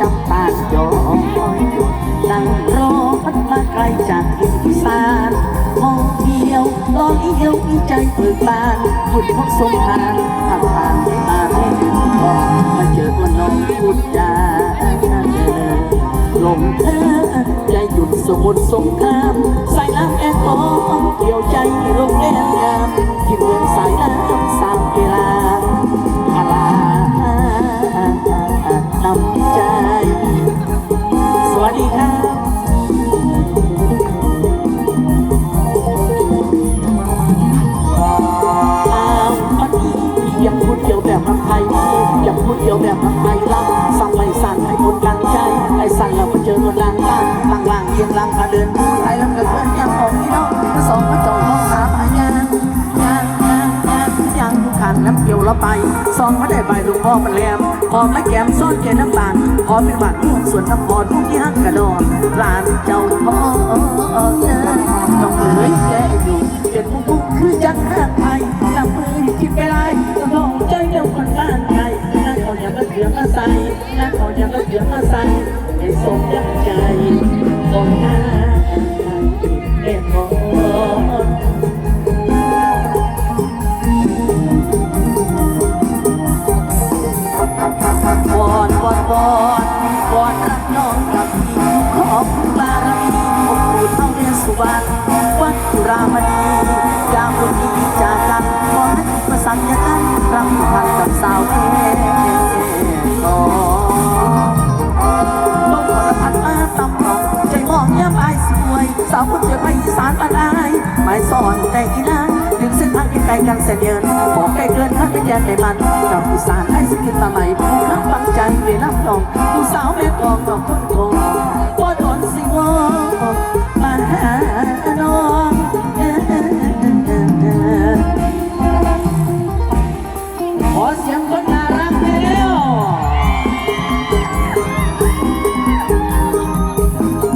จำปาจอยหยุดนั่งรอพัดมาไกลจากทิศสานมองเที่ยวลอยเยี่ยวมีใจเบิกบานหยุดพบสงทางทางผ่านให้มาให้ถึงก่อนมาเจอวันน้องพูดจาลงเธอใจหยุดสมุดสงครามใส่น้ำแอลกอฮอล์เกี่ยวใจโรงแรม วัสดีครับอ้าวอันนี้อยากพูดเกี่ยวแบบรำไทยอยากพูดเกี่ยวแบบรำไทยล่ะสั่งไม่สั่งให้คนกลางใจไอ้สั่นเราไปเจอคนล่างล่างล่างล่างเอียงล่างพาเดินานน้ำเกี่ยวเราไปซองมาได้ใบลูกพ่อมันแหลมพอไม่แก้มซ่อนเกน้ำตาลพอมเป็นหวัดม่วงสวนน้ำพอทุกที่ฮักกระดอนร้านเจ้าพ่อเดินต้องเอ๋ยแกอยู่เป็นมุกมุกคือจังหักไทยนำมือคิดไปไล่ต้องลองใจเดียวคนบ้านไทยนั่นเขาอยากมาเสือมาใส่นั่นเขาอยากมาเสือมาใส่ให้สมดังใจ สุวรรณวัดจุรามณียามวันนี้จากกันขอให้ประสัญญากันรักพันกับสาวแก่ก่อนลมพัดพัดมาตำหนองใจมองเย้ำอายสวย สาวคนเดียวไปอีสานบ้านอายหมายสอนแต่อีนางถึงเส้นทางที่ไกลกันแสนเยินบอกไกลเกินถ้าเป็นแยนในมันกับอีสานไอ้สกินมาใหม่ผู้ข้าฟังใจเวลาน้องผู้สาวแม่กองน้องคนกอง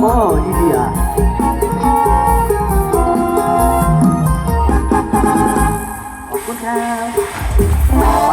ม่ออินเดียขอบคุณครับ